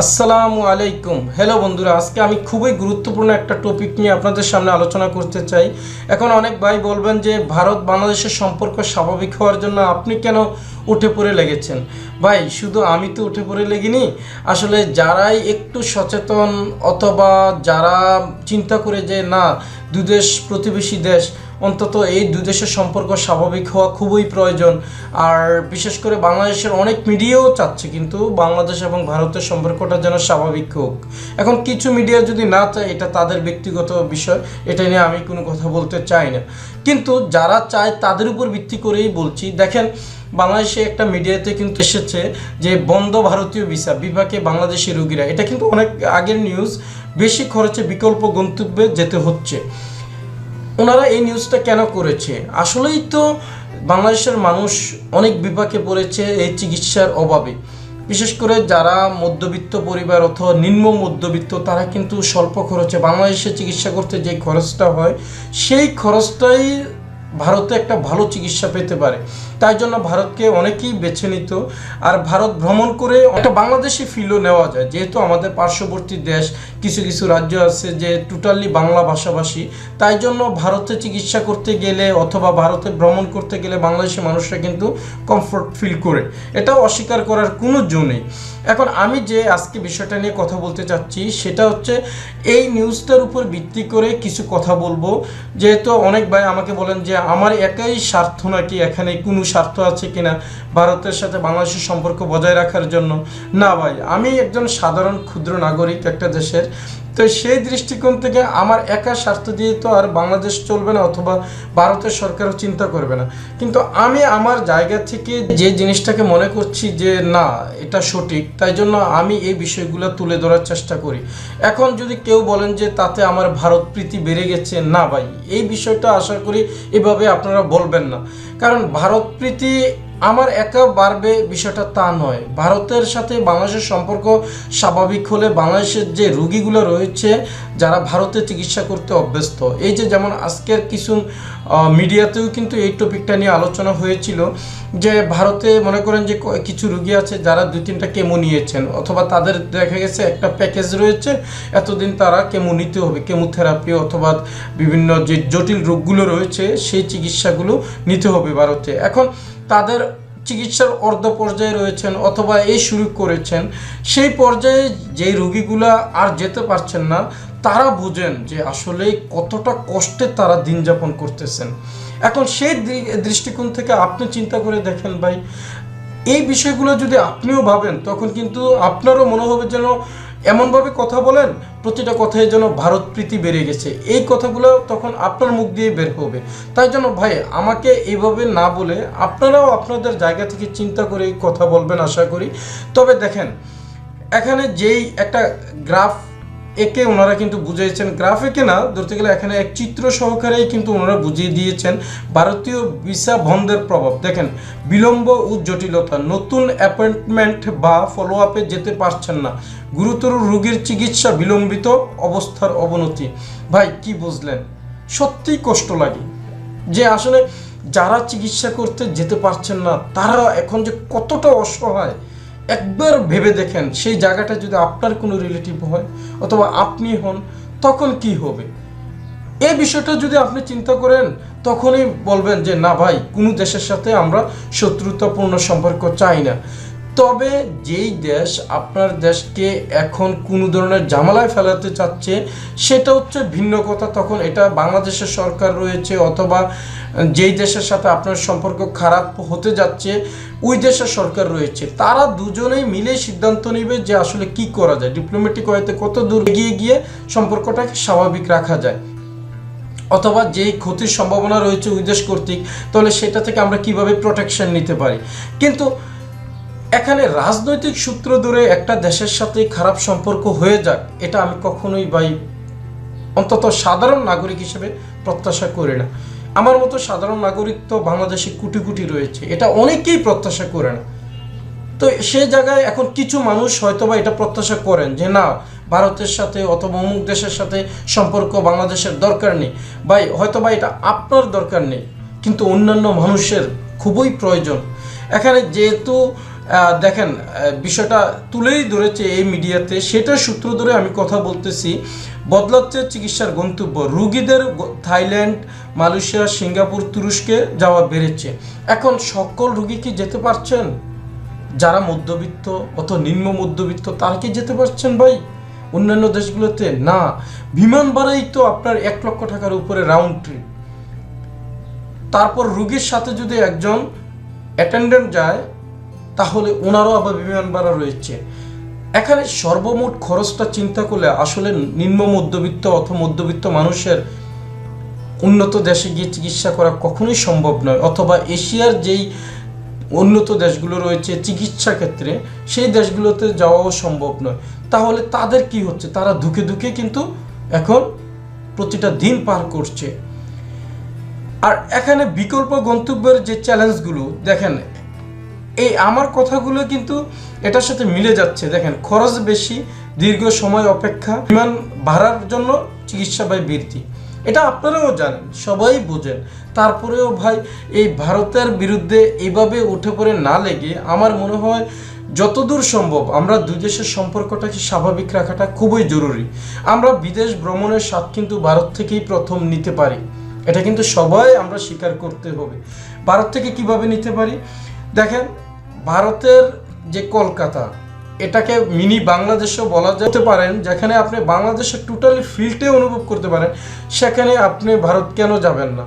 আসসালামু আলাইকুম। হ্যালো বন্ধুরা, আজকে আমি খুবই গুরুত্বপূর্ণ একটা টপিক নিয়ে আপনাদের সামনে আলোচনা করতে চাই। এখন অনেক ভাই বলবেন যে, ভারত বাংলাদেশের সম্পর্ক স্বাভাবিক হওয়ার জন্য আপনি কেন উঠে পড়ে লেগেছেন? ভাই, শুধু আমি তো উঠে পড়ে লেগিনি। আসলে যারাই একটু সচেতন অথবা যারা চিন্তা করে যে, না, দুদেশ প্রতিবেশী দেশ অন্তত এই দুই দেশের সম্পর্ক স্বাভাবিক হওয়া খুবই প্রয়োজন। আর বিশেষ করে বাংলাদেশের অনেক মিডিয়াও চাচ্ছে কিন্তু বাংলাদেশ এবং ভারতের সম্পর্কটা যেন স্বাভাবিক হোক। এখন কিছু মিডিয়া যদি না চায়, এটা তাদের ব্যক্তিগত বিষয়, এটা নিয়ে আমি কোনো কথা বলতে চাই না। কিন্তু যারা চায়, তাদের উপর ভিত্তি করেই বলছি। দেখেন, বাংলাদেশে একটা মিডিয়াতে কিন্তু এসেছে যে বন্ধ ভারতীয় ভিসা বিভাগে বাংলাদেশি রোগীরা। এটা কিন্তু অনেক আগের নিউজ বেশি খরচে বিকল্প গন্তব্যে যেতে হচ্ছে। ওনারা এই নিউজটা কেন করেছে? আসলেই তো বাংলাদেশের মানুষ অনেক বিপাকে পড়েছে এই চিকিৎসার অভাবে। বিশেষ করে যারা মধ্যবিত্ত পরিবার অথবা নিম্ন মধ্যবিত্ত, তারা কিন্তু স্বল্প খরচে বাংলাদেশে চিকিৎসা করতে যে খরচটা হয়, সেই খরচটাই ভারতে একটা ভালো চিকিৎসা পেতে পারে। তাই জন্য ভারতকে অনেকেই বেছে নিত। আর ভারত ভ্রমণ করে একটা বাংলাদেশি ফিলও নেওয়া যায়। যেহেতু আমাদের পার্শ্ববর্তী দেশ, কিছু কিছু রাজ্য আছে যে টোটালি বাংলা ভাষাভাষী। তাই জন্য ভারতে চিকিৎসা করতে গেলে অথবা ভারতে ভ্রমণ করতে গেলে বাংলাদেশি মানুষরা কিন্তু কমফোর্ট ফিল করে। এটাও অস্বীকার করার কোনো জো নেই। এখন আমি যে আজকে বিষয়টা নিয়ে কথা বলতে চাচ্ছি, সেটা হচ্ছে এই নিউজটার উপর ভিত্তি করে কিছু কথা বলব। যেহেতু অনেক ভাই আমাকে বলেন যে, আমার একাই স্বার্থ নাকি এখানে কোনো স্বার্থ আছে কিনা, ভারতের সাথে বাংলাদেশের সম্পর্ক বজায় রাখার জন্য। না ভাই, আমি একজন সাধারণ, ক্ষুদ্র নাগরিক একটা দেশের। তো সেই দৃষ্টিকোণ থেকে আমার একা স্বার্থ দিয়ে তো আর বাংলাদেশ চলবে না অথবা ভারতের সরকারও চিন্তা করবে না। কিন্তু আমি আমার জায়গা থেকে যে জিনিসটাকে মনে করছি যে না, এটা সঠিক, তাই জন্য আমি এই বিষয়গুলো তুলে ধরার চেষ্টা করি। এখন যদি কেউ বলেন যে তাতে আমার ভারত প্রীতি বেড়ে গেছে, না ভাই, এই বিষয়টা আশা করি এভাবে আপনারা বলবেন না। কারণ ভারত প্রীতি আমার একা বাড়বে বিষয়টা তা নয়। ভারতের সাথে বাংলাদেশের সম্পর্ক স্বাভাবিক হলে বাংলাদেশের যে রুগীগুলো রয়েছে, যারা ভারতে চিকিৎসা করতে অভ্যস্ত। এই যে যেমন আজকের কিছু মিডিয়াতেও কিন্তু এই টপিকটা নিয়ে আলোচনা হয়েছিল যে ভারতে মনে করেন যে কিছু রুগী আছে যারা দুই তিনটা কেমো নিয়েছেন অথবা তাদের দেখা গেছে একটা প্যাকেজ রয়েছে, এতদিন তারা কেমো নিতে হবে, কেমোথেরাপি অথবা বিভিন্ন যে জটিল রোগগুলো রয়েছে, সেই চিকিৎসাগুলো নিতে হবে ভারতে। এখন তাদের চিকিৎসার অর্ধ পর্যায়ে রয়েছেন অথবা এই শুরু করেছেন, সেই পর্যায়ে যেই রোগীগুলা আর যেতে পারছেন না, তারা বুঝেন যে আসলে কতটা কষ্টে তারা দিন যাপন করতেছেন। এখন সেই দৃষ্টিকোণ থেকে আপনি চিন্তা করে দেখেন ভাই, এই বিষয়গুলো যদি আপনিও ভাবেন, তখন কিন্তু আপনারও মনে হবে যেন এমনভাবে কথা বলেন, প্রতিটা কথায় যেন ভারত প্রীতি বেড়ে গেছে। এই কথাগুলো তখন আপনার মুখ দিয়ে বের হবে। তাই জন্য ভাই, আমাকে এইভাবে না বলে আপনারাও আপনাদের জায়গা থেকে চিন্তা করে কথা বলবেন আশা করি। তবে দেখেন, এখানে যেই একটা গ্রাফ একে ওনারা কিন্তু বুঝিয়েছেন গ্রাফ একে না, ধরতে গেলে এখানে এক চিত্র সহকারেই কিন্তু ওনারা বুঝিয়ে দিয়েছেন ভারতীয় ভিসা বন্ধের প্রভাব। দেখেন, বিলম্ব ও জটিলতা, নতুন অ্যাপয়েন্টমেন্ট বা ফলো আপে যেতে পারছেন না। গুরুতর রোগীর চিকিৎসা বিলম্বিত অবস্থার অবনতি। ভাই, কি বুঝলেন? সত্যিই কষ্ট লাগে যে আসলে যারা চিকিৎসা করতে যেতে পারছেন না, তারা এখন যে কতটা অসহায়। একবার ভেবে দেখেন, সেই জায়গাটা যদি আপনার কোনো রিলেটিভ হয় অথবা আপনি হন, তখন কি হবে? এই বিষয়টা যদি আপনি চিন্তা করেন, তখনই বলবেন যে, না ভাই, কোনো দেশের সাথে আমরা শত্রুতাপূর্ণ সম্পর্ক চাই না। তবে যেই দেশ আপনার দেশকে এখন কোনো ধরনের জামালায় ফেলাতে চাচ্ছে, সেটা হচ্ছে ভিন্ন কথা। তখন এটা বাংলাদেশের সরকার রয়েছে অথবা যেই দেশের সাথে আপনার সম্পর্ক খারাপ হতে যাচ্ছে, ওই দেশের সরকার রয়েছে। তারা দুজনেই মিলে সিদ্ধান্ত নেবে যে আসলে কি করা যায়। ডিপ্লোম্যাটিক ওয়েতে কত দূর এগিয়ে গিয়ে সম্পর্কটাকে স্বাভাবিক রাখা যায়। অথবা যেই ক্ষতির সম্ভাবনা রয়েছে ওই দেশ কর্তৃক, তাহলে সেটা থেকে আমরা কীভাবে প্রোটেকশন নিতে পারি? কিন্তু এখানে রাজনৈতিক সূত্র ধরে একটা দেশের সাথে খারাপ সম্পর্ক হয়ে যাক, এটা আমি কখনোই ভাই অন্তত সাধারণ নাগরিক হিসেবে প্রত্যাশা করি না। আমার মতো সাধারণ নাগরিক তো বাংলাদেশে কোটি কোটি রয়েছে, এটা অনেকেই প্রত্যাশা করে না। তো সে জায়গায় এখন কিছু মানুষ হয়তো বা এটা প্রত্যাশা করেন যে না, ভারতের সাথে অথবা অমুক দেশের সাথে সম্পর্ক বাংলাদেশের দরকার নেই। ভাই, হয়তোবা এটা আপনার দরকার নেই, কিন্তু অন্যান্য মানুষের খুবই প্রয়োজন। এখানে যেহেতু দেখেন বিষয়টা তুলেই ধরেছে এই মিডিয়াতে। সেটার সূত্র ধরে আমি কথা বলতেছি, বদলাচ্ছে চিকিৎসার গন্তব্য। রুগীদের থাইল্যান্ড, মালয়েশিয়া, সিঙ্গাপুর, তুরস্কে যাওয়া বেড়েছে। এখন সকল রুগী কি যেতে পারছেন? যারা মধ্যবিত্ত অত নিম্ন মধ্যবিত্ত, তারা কি যেতে পারছেন ভাই? অন্যান্য দেশগুলোতে না। বিমান ভাড়াই তো আপনার এক লক্ষ টাকার উপরে রাউন্ড ট্রিপ তারপর রুগীর সাথে যদি একজন অ্যাটেন্ডেন্ট যায় তাহলে ওনারও আবার বিমান ভাড়া রয়েছে। এখানে সর্বমোট খরচটা চিন্তা করলে আসলে নিম্ন মধ্যবিত্ত অথবা মধ্যবিত্ত মানুষের উন্নত দেশে গিয়ে চিকিৎসা করা কখনোই সম্ভব নয়। অথবা এশিয়ার যেই উন্নত দেশগুলো রয়েছে চিকিৎসা ক্ষেত্রে, সেই দেশগুলোতে যাওয়াও সম্ভব নয়। তাহলে তাদের কি হচ্ছে? তারা ধুকে ধুকে কিন্তু এখন প্রতিটা দিন পার করছে। আর এখানে বিকল্প গন্তব্যের যে চ্যালেঞ্জগুলো দেখেন এই আমার কথাগুলো কিন্তু এটার সাথে মিলে যাচ্ছে। দেখেন, খরচ বেশি, দীর্ঘ সময় অপেক্ষা, বিমান ভাড়ার জন্য চিকিৎসা ব্যয় বৃদ্ধি। এটা আপনারাও জানেন, সবাই বোঝেন। তারপরেও ভাই, এই ভারতের বিরুদ্ধে এভাবে উঠে পড়ে না লেগে আমার মনে হয় যতদূর সম্ভব আমরা দুই দেশের সম্পর্কটাকে স্বাভাবিক রাখাটা খুবই জরুরি। আমরা বিদেশ ভ্রমণের স্বাদ কিন্তু ভারত থেকেই প্রথম নিতে পারি। এটা কিন্তু সবাই আমরা স্বীকার করতে হবে। ভারত থেকে কীভাবে নিতে পারি? দেখেন ভারতের যে কলকাতা, এটাকে মিনি বাংলাদেশও বলা যেতে পারেন যেখানে আপনি বাংলাদেশের টোটালি ফিল্ডে অনুভব করতে পারেন, সেখানে আপনি ভারত কেন যাবেন না?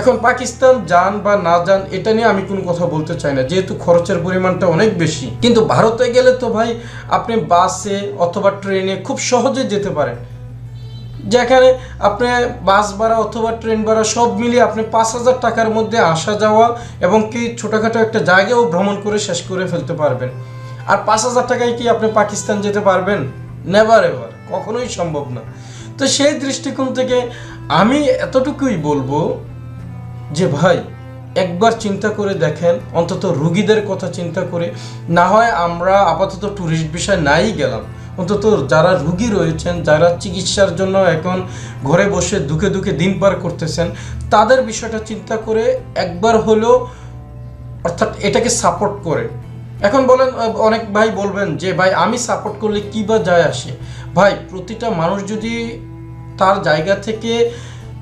এখন পাকিস্তান যান বা না যান, এটা নিয়ে আমি কোনো কথা বলতে চাই না, যেহেতু খরচের পরিমাণটা অনেক বেশি। কিন্তু ভারতে গেলে তো ভাই, আপনি বাসে অথবা ট্রেনে খুব সহজে যেতে পারেন। যেখানে আপনি বাস ভাড়া অথবা ট্রেন ভাড়া সব মিলিয়ে আপনি পাঁচ হাজার টাকার মধ্যে আসা যাওয়া এবং কি ছোটোখাটো একটা জায়গাও ভ্রমণ করে শেষ করে ফেলতে পারবেন। আর পাঁচ হাজার টাকায় কি আপনি পাকিস্তান যেতে পারবেন? নেভার এভার কখনোই সম্ভব না। তো সেই দৃষ্টিকোণ থেকে আমি এতটুকুই বলব যে ভাই, একবার চিন্তা করে দেখেন, অন্তত রুগীদের কথা চিন্তা করে, না হয় আমরা আপাতত ট্যুরিস্ট বিষয় নাই গেলাম। অন্তত যারা রুগী রয়েছেন, যারা চিকিৎসার জন্য এখন ঘরে বসে দুঃখে দুঃখে দিন পার করতেছেন, তাদের বিষয়টা চিন্তা করে একবার হলেও অর্থাৎ এটাকে সাপোর্ট করে। এখন বলেন অনেক ভাই বলবেন যে, ভাই, আমি সাপোর্ট করলে কী বা যায় আসে? ভাই, প্রতিটা মানুষ যদি তার জায়গা থেকে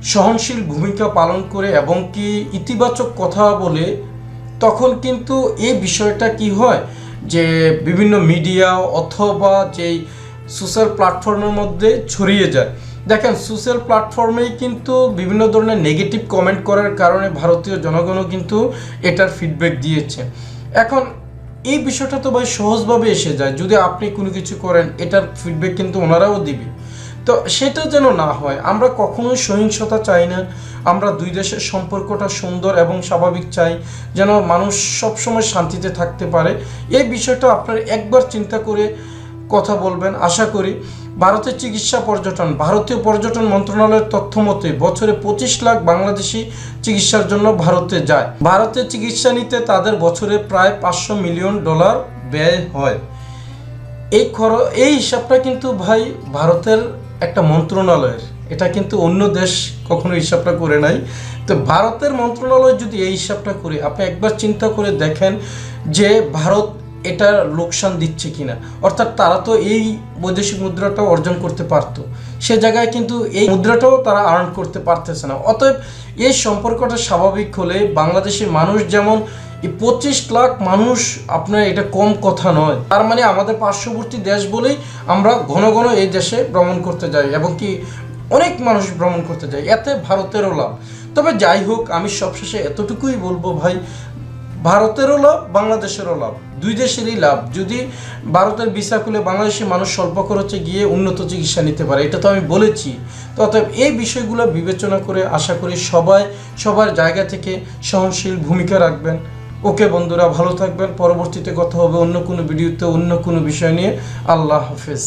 সহনশীল ভূমিকা পালন করে এবং কি ইতিবাচক কথা বলে, তখন কিন্তু এই বিষয়টা কি হয়? যে বিভিন্ন মিডিয়া অথবা যেই সোশ্যাল প্ল্যাটফর্মের মধ্যে ছড়িয়ে যায়। দেখেন, সোশ্যাল প্ল্যাটফর্মেই কিন্তু বিভিন্ন ধরনের নেগেটিভ কমেন্ট করার কারণে ভারতীয় জনগণও কিন্তু এটার ফিডব্যাক দিয়েছে। এখন, এই বিষয়টা তো ভাই সহজভাবে এসে যায়। যদি আপনি কোনো কিছু করেন, এটার ফিডব্যাক কিন্তু ওনারাও দিবে। তো সেটা যেন না হয়, আমরা কখনোই সহিংসতা চাই না। আমরা দুই দেশের সম্পর্কটা সুন্দর এবং স্বাভাবিক চাই, যেন মানুষ সবসময় শান্তিতে থাকতে পারে। এই বিষয়টা আপনার একবার চিন্তা করে কথা বলবেন। আশা করি ভারতের চিকিৎসা পর্যটন, ভারতীয় পর্যটন মন্ত্রণালয়ের তথ্য মতে বছরে পঁচিশ লাখ বাংলাদেশি চিকিৎসার জন্য ভারতে যায়। ভারতে চিকিৎসা নিতে তাদের বছরে প্রায় পাঁচশো মিলিয়ন ডলার ব্যয় হয়। এই খর এই হিসাবটা কিন্তু ভাই ভারতের একটা মন্ত্রণালয়ের। এটা কিন্তু অন্য দেশ কখনো হিসাবটা করে নাই। তো ভারতের মন্ত্রণালয় যদি এই হিসাবটা করে, আপনি একবার চিন্তা করে দেখেন যে ভারত এটা লোকসান দিচ্ছে কিনা। অর্থাৎ তারা তো এই বৈদেশিক মুদ্রাটাও অর্জন করতে পারতো। সে জায়গায় কিন্তু এই মুদ্রাটাও তারা আর্ন করতে পারতেছে না। অতএব এই সম্পর্কটা স্বাভাবিক হলে বাংলাদেশের মানুষ যেমন এই পঁচিশ লাখ মানুষ আপনার এটা কম কথা নয়। তার মানে আমাদের পার্শ্ববর্তী দেশ বলেই আমরা ঘন ঘন এই দেশে ভ্রমণ করতে যাই এবং কি অনেক মানুষ ভ্রমণ করতে যায়। এতে ভারতেরও লাভ। তবে যাই হোক, আমি সবশেষে এতটুকুই বলব ভাই, ভারতেরও লাভ, বাংলাদেশেরও লাভ। দুই দেশেরই লাভ। যদি ভারতের ভিসা খুলে বাংলাদেশের মানুষ স্বল্প খরচে গিয়ে উন্নত চিকিৎসা নিতে পারে, এটা তো আমি বলেছি। তো অতএব এই বিষয়গুলো বিবেচনা করে আশা করি সবাই সবার জায়গা থেকে সহনশীল ভূমিকা রাখবেন। ওকে বন্ধুরা, ভালো থাকবেন। পরবর্তীতে কথা হবে অন্য কোনো ভিডিওতে, অন্য কোনো বিষয় নিয়ে। আল্লাহ হাফেজ।